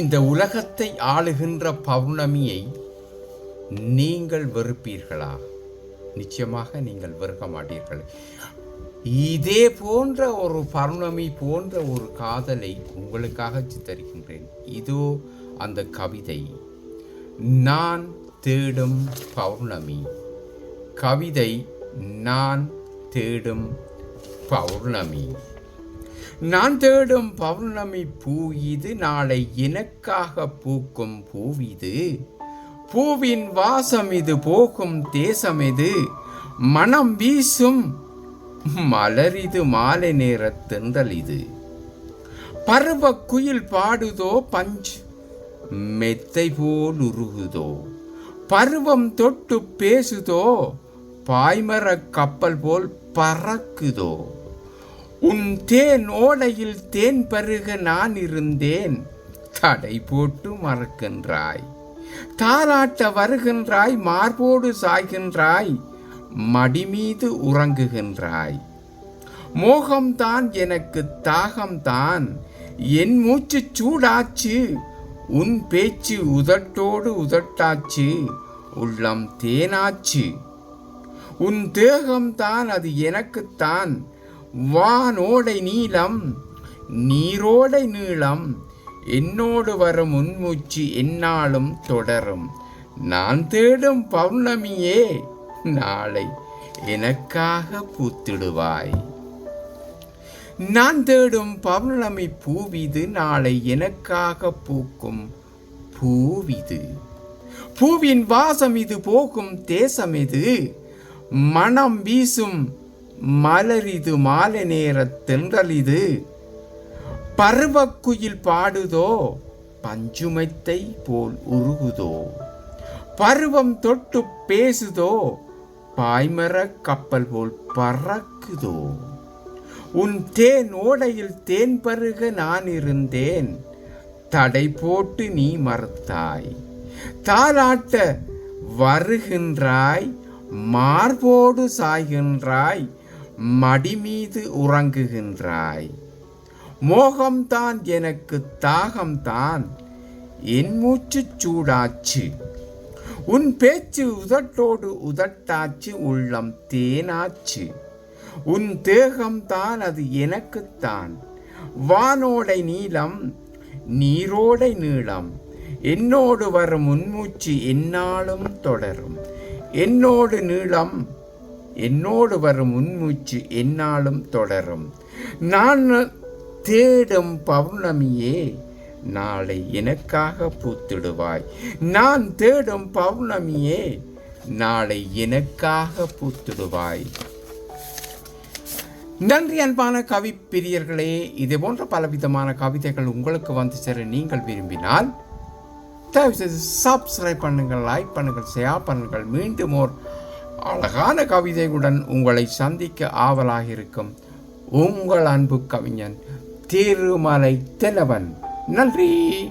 இந்த உலகத்தை ஆளுகின்ற பௌர்ணமியை நீங்கள் வெறுப்பீர்களா? நிச்சயமாக நீங்கள் வெறுக்க மாட்டீர்கள். இதே போன்ற ஒரு பௌர்ணமி போன்ற ஒரு காதலை உங்களுக்காக சித்தரிக்கின்றேன். இதோ அந்த கவிதை. நான் தேடும் பௌர்ணமி கவிதை நான் தேடும் பௌர்ணமி நான் தேடும் பௌர்ணமி பூ இது நாளை எனக்காக பூக்கும் பூவிது பூவின் வாசம் இது போகும் தேசம் இது. மனம் வீசும் மலரிது மாலை நேர தெந்தல் இது. பருவ குயில் பாடுதோ பஞ்ச் மெத்தை போல் உருகுதோ. பருவம் தொட்டு பேசுதோ பாய்மர கப்பல் போல் பறக்குதோ. உன் தேன் ஓடையில் தேன் பருக நான் இருந்தேன். தடை போட்டு மறக்கின்றாய். தாலாட்ட வருகின்றாய் மார்போடு சாய்கின்றாய் மடிமீது உறங்குகின்றாய். மோகம்தான் எனக்கு தாகம்தான். என் மூச்சு சூடாச்சு உன் பேச்சு உதட்டோடு உதட்டாச்சு உள்ளம் தேனாச்சு. உன் தேகம்தான் அது எனக்குத்தான். வானோடை நீளம் நீரோடை நீளம் என்னோடு வரும் உன்மூச்சு என்னாலும் தொடரும். நான் தேடும் பௌர்ணமியே நாளை எனக்காக பூத்திடுவாய். நான் தேடும் பௌர்ணமி பூவிது நாளை எனக்காக பூக்கும் பூவிது. பூவின் வாசம் இது போகும் தேசம் இது மனம் வீசும் மலரிது மாலை நேர தென்றல் இது பருவக்குயில் பாடுதோ பஞ்சுமைத்தை போல் உருகுதோ. பருவம் தொட்டு பேசுதோ பாய்மர கப்பல் போல் பறக்குதோ. உன் தேன் ஓடையில் தேன் பருக நான் இருந்தேன். தடை போட்டு நீ மறுத்தாய். தாலாட்ட வருகின்றாய் மார்போடு சாய்கின்றாய். மடிமீது உறங்குகின்றாய். மோகம்தான் எனக்கு தாகம்தான். என் மூச்சு சூடாச்சு. உன் பேச்சு உதட்டோடு உதட்டாச்சு உள்ளம் தேனாச்சு. உன் தேகம்தான் அது எனக்குத்தான். வானோடை நீளம் நீரோடை நீளம். என்னோடு வரும் உன்மூச்சு என்னாலும் தொடரும். என்னோடு நீளம் என்னோடு வரும் உன்மூச்சு என்னாலும் தொடரும். நான் தேடும் பௌர்ணமியே நாளை எனக்காக பூத்திடுவாய். நான் தேடும் பௌர்ணமியே நாளை எனக்காக பூத்திடுவாய். நன்றி அன்பான கவி பிரியர்களே இது போன்ற பலவிதமான கவிதைகள் உங்களுக்கு வந்து சேர நீங்கள் விரும்பினால் தயவு செய்து சப்ஸ்கிரைப் பண்ணுங்கள் லைக் பண்ணுங்கள் ஷேர் பண்ணுங்கள். மீண்டும் ஓர் அழகான கவிதையுடன் உங்களை சந்திக்க ஆவலாக இருக்கும் உங்கள் அன்பு கவிஞன் திருமலை தெலவன். நன்றி.